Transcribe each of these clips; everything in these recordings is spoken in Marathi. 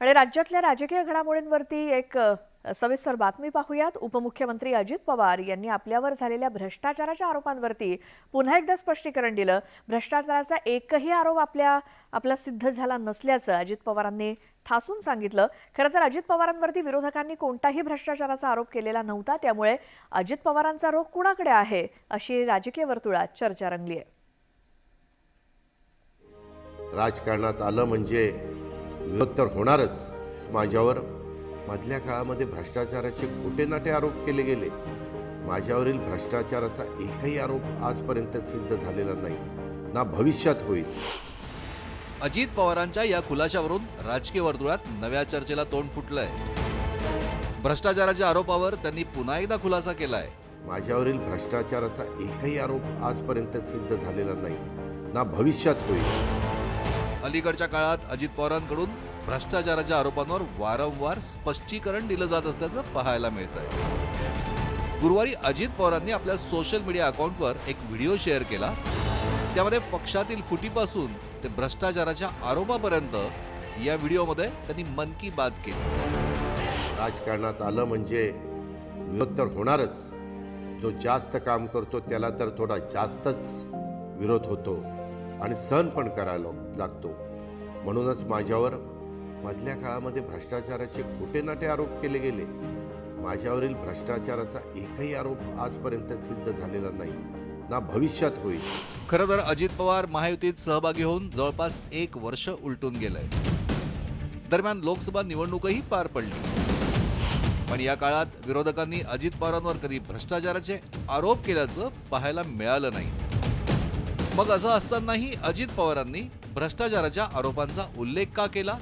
आणि राज्यातल्या राजकीय घडामोडींवरती एक सविस्तर बातमी पाहूयात. उपमुख्यमंत्री अजित पवार यांनी आपल्यावर झालेल्या भ्रष्टाचाराच्या आरोपांवरती पुन्हा एकदा स्पष्टीकरण दिलं. भ्रष्टाचाराचा एकही आरोप आपल्या आपला सिद्ध झाला नसल्याचं अजित पवारांनी ठासून सांगितलं. खरं तर अजित पवारांवरती विरोधकांनी कोणताही भ्रष्टाचाराचा आरोप केलेला नव्हता. त्यामुळे अजित पवारांचा रोख कुणाकडे आहे अशी राजकीय वर्तुळात चर्चा रंगली आहे राजकारणात आलं म्हणजे विरोध तर होणारच. माझ्यावर मधल्या काळामध्ये भ्रष्टाचाराचे खोटे नाटे आरोप केले गेले. माझ्यावरील भ्रष्टाचाराचा एकही आरोप आजपर्यंत सिद्ध झालेला नाही. ना भविष्यात होईल. अजित पवारांच्या या खुलाशावरून राजकीय वर्तुळात नव्या चर्चेला तोंड फुटलंय. भ्रष्टाचाराच्या आरोपावर त्यांनी पुन्हा एकदा खुलासा केलाय. माझ्यावरील भ्रष्टाचाराचा एकही आरोप आजपर्यंत सिद्ध झालेला नाही. ना भविष्यात होईल. अलीकडच्या काळात अजित पवारांकडून भ्रष्टाचाराच्या आरोपांवर वारंवार स्पष्टीकरण दिलं जात असल्याचं पाहायला मिळत आहे गुरुवारी अजित पवारांनी आपल्या सोशल मीडिया अकाउंटवर एक व्हिडिओ शेअर केला. त्यामध्ये पक्षातील फुटीपासून ते भ्रष्टाचाराच्या आरोपापर्यंत या व्हिडिओमध्ये त्यांनी मन की बात केली. राजकारणात आलं म्हणजे विरोध तर होणारच. जो जास्त काम करतो त्याला तर थोडा जास्तच विरोध होतो. आणि सहन पण करायला लागतो. म्हणूनच माझ्यावर मधल्या काळामध्ये भ्रष्टाचाराचे खोटे नाटे आरोप केले गेले. माझ्यावरील भ्रष्टाचाराचा एकही आरोप आजपर्यंत सिद्ध झालेला नाही. ना भविष्यात होईल. खरं तर अजित पवार महायुतीत सहभागी होऊन जवळपास एक वर्ष उलटून गेलंय. दरम्यान लोकसभा निवडणूकही पार पडली. पण या काळात विरोधकांनी अजित पवारांवर कधी भ्रष्टाचाराचे आरोप केल्याचं पाहायला मिळालं नाही. मग असं असतानाही अजित पवारांनी भ्रष्टाचाराच्या आरोपांचा उल्लेख का केला?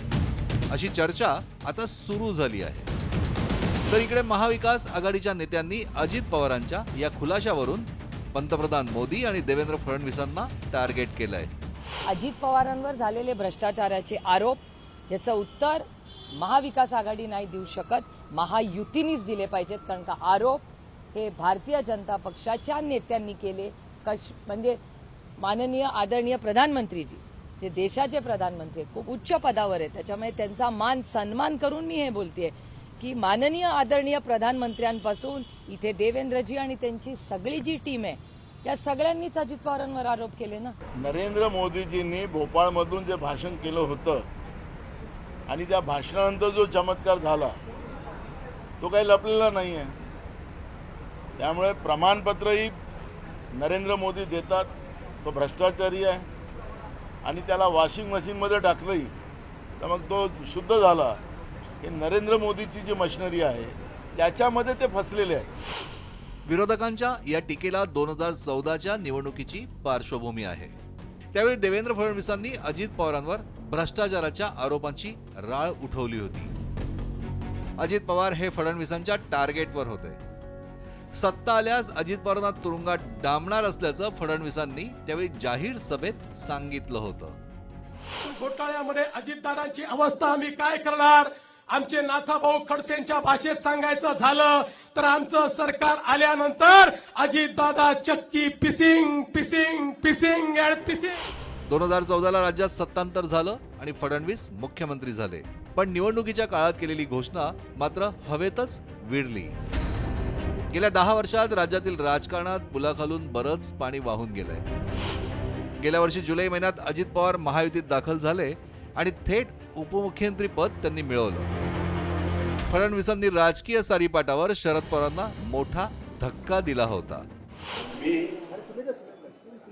अशी चर्चा आता सुरू झाली आहे. तर इकडे महाविकास आघाडीच्या नेत्यांनी अजित पवारांच्या या खुलाशावरून पंतप्रधान मोदी आणि देवेंद्र फडणवीसांना टार्गेट केलंय. अजित पवारांवर झालेले भ्रष्टाचाराचे आरोप याचं उत्तर महाविकास आघाडी नाही देऊ शकत. महायुतीनीच दिले पाहिजेत कारण का आरोप हे भारतीय जनता पक्षाच्या नेत्यांनी केले. कश म्हणजे माननीय आदरणीय प्रधानमंत्रीजी जे देशाचे प्रधानमंत्री आहेत खूप उच्च पदावर आहेत. त्याच्यामुळे त्यांचा मान सन्मान करून मी हे बोलतेय की माननीय आदरणीय प्रधानमंत्र्यांपासून इथे देवेंद्रजी आणि त्यांची सगळी जी टीम आहे या सगळ्यांनीच अजित पवारांवर आरोप केले ना? नरेंद्र मोदीजींनी भोपाळमधून जे भाषण केलं होतं आणि त्या भाषणानंतर जो चमत्कार झाला तो काही लपलेला नाही आहे त्यामुळे प्रमाणपत्रही नरेंद्र मोदी देतात. तो भ्रष्टाचारी आहे आणि त्याला वॉशिंग मशीनमध्ये टाकलंही तर मग तो शुद्ध झाला. हे नरेंद्र मोदीची जी मशिनरी आहे त्याच्यामध्ये ते फसलेले आहे. विरोधकांच्या या टीकेला दोन हजार चौदाच्या निवडणुकीची पार्श्वभूमी आहे. त्यावेळी देवेंद्र फडणवीसांनी अजित पवारांवर भ्रष्टाचाराच्या आरोपांची राळ उठवली होती. अजित पवार हे फडणवीसांच्या टार्गेटवर होते. सत्ता आल्यास अजित पवारांना तुरुंगात डांबणार असल्याचं फडणवीसांनी त्यावेळी जाहीर सभेत सांगितलं होतं. घोटाळ्यामध्ये अजितदादांची अवस्था आम्ही काय करणार? आमचे नाथाभाऊ खडसेंच्या भाषेत सांगायचं झालं तर आमचं सरकार आल्यानंतर अजितदादा चक्की pissing pissing pissing and pissing. दोन हजार चौदाला राज्यात सत्तांतर झालं आणि फडणवीस मुख्यमंत्री झाले. पण निवडणुकीच्या काळात केलेली घोषणा मात्र हवेतच विरली. गेल्या दहा वर्षात राज्यातील राजकारणात पुलाखालून बरंच पाणी वाहून गेलंय. गेल्या वर्षी जुलै महिन्यात अजित पवार महायुतीत दाखल झाले आणि थेट उपमुख्यमंत्री पद त्यांनी मिळवलं. फडणवीसांनी राजकीय सारीपाटावर शरद पवारांना मोठा धक्का दिला होता. मी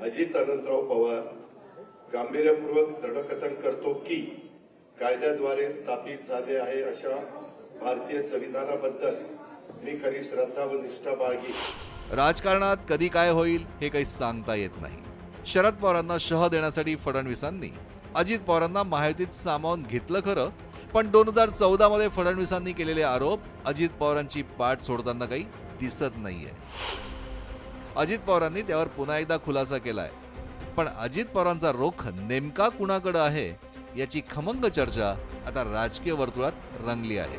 अजित अनंतराव पवार गांभीर्यपूर्वक दृढकथन करतो की कायद्याद्वारे स्थापित झाले आहे अशा भारतीय संविधानाबद्दल मी खरी श्रद्धा व निष्ठा बाळगी राजकारणात कधी काय होईल हे काही सांगता येत नाही. शरद पवारांना शह देण्यासाठी फडणवीसांनी अजित पवारांना महायुतीत सामावून घेतलं खरं पण दोन हजार चौदा मध्ये फडणवीसांनी केलेले आरोप अजित पवारांची पाठ सोडताना काही दिसत नाहीये. अजित पवारांनी त्यावर पुन्हा एकदा खुलासा केलाय. पण अजित पवारांचा रोख नेमका कुणाकडे आहे याची खमंग चर्चा आता राजकीय वर्तुळात रंगली आहे.